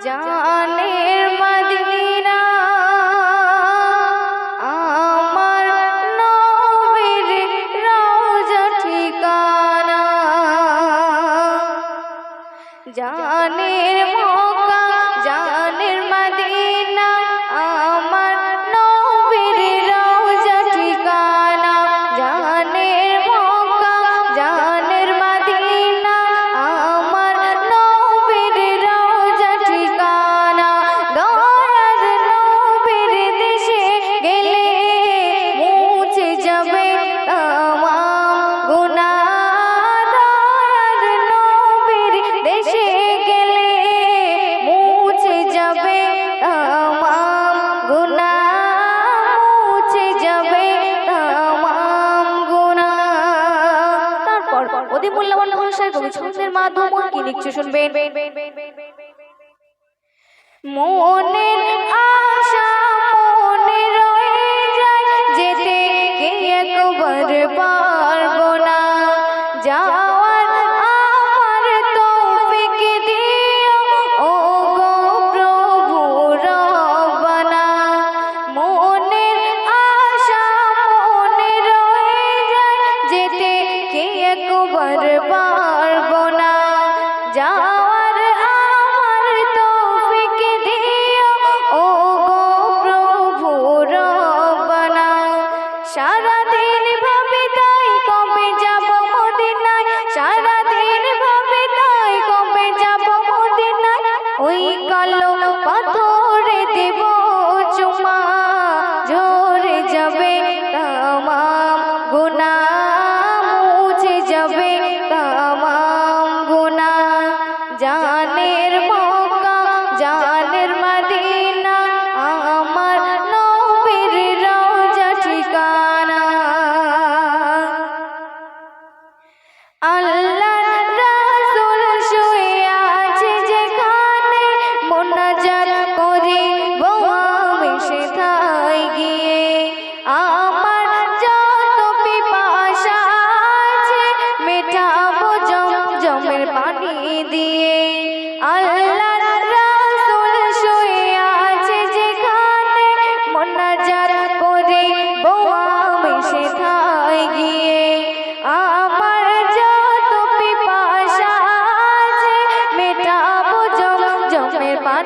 জানের মদিনা আমার নবীর রওজা ঠিকানা। জানের অতি মূল্যবান ভাষায় কবি মাধ্যমে কি লিখছে শুনবেন? মনের আশা একবার পারব না। যাওয়ার জানের মক্কা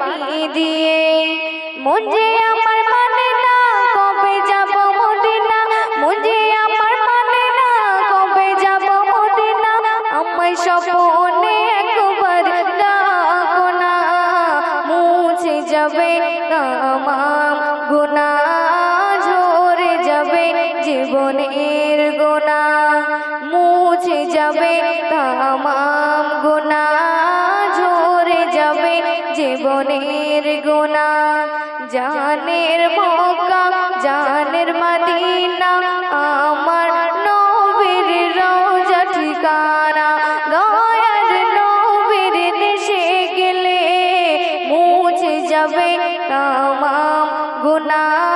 পানি দিয়ে যে আমার মানে না, কবে যাব মদিনা? যে আমার মানে না, কবে যাব মদিনা? একবার না, মুছে যাবে তামাম গুনাহ ঝরে যাবে জীবনের গুনাহ মুছে যাবে তামাম জীবনের গুণা, জানের মৌকা জানের মদিনা, আমার নবীর রোজা ঠিকানা গায়ের নবীর দেশে গেলে মুছে যাবে তামাম গুনাহ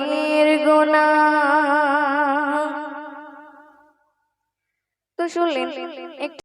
তো শুনলেন একটু